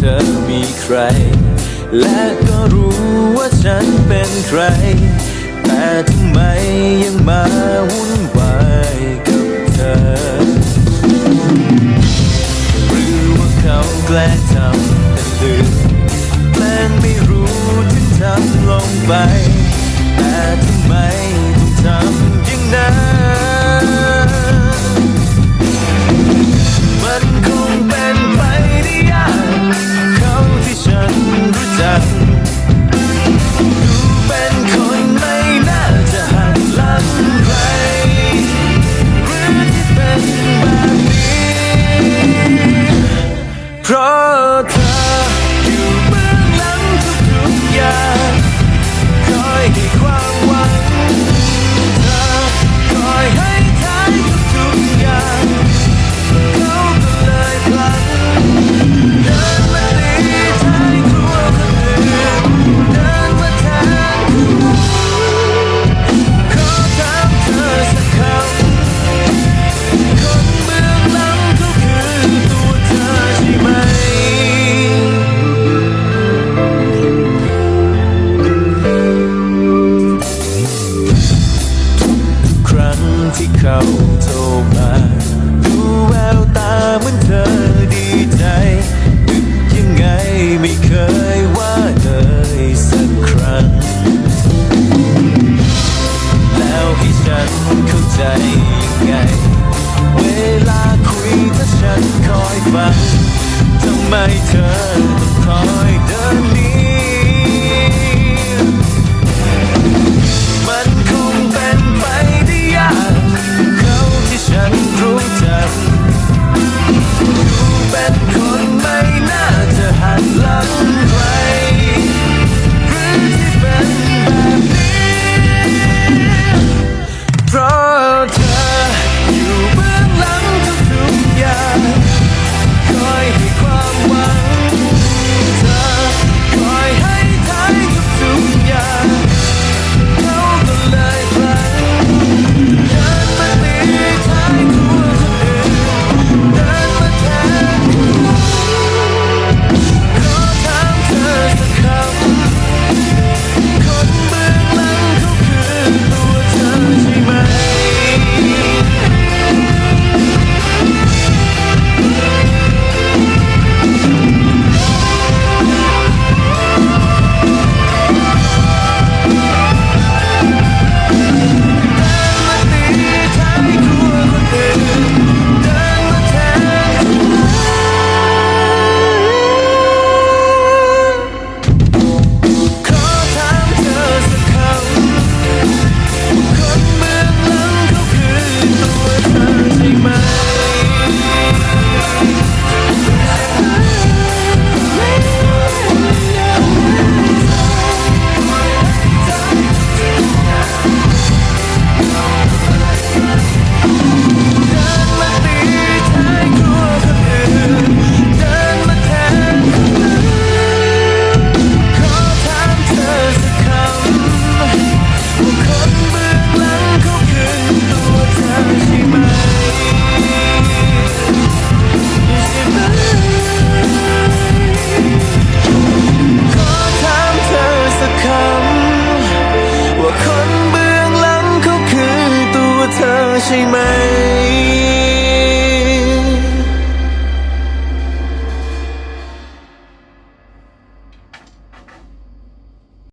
เธอมีใคร และก็รู้ว่าฉันเป็นใคร แต่ทำไมยังมาวุ่นวายกับเธอ หรือว่าเขาแกล้งทำเป็นลืมแกล้งไม่รู้ที่ทำลงไป แต่ทำไม อดีใจดึกยังไงไม่เคยว่าเลยสักครั้ง แล้วให้ฉันเข้าใจยังไง เวลาคุยถ้าฉันคอยฟังทำไมเธอต้องคอย watching me.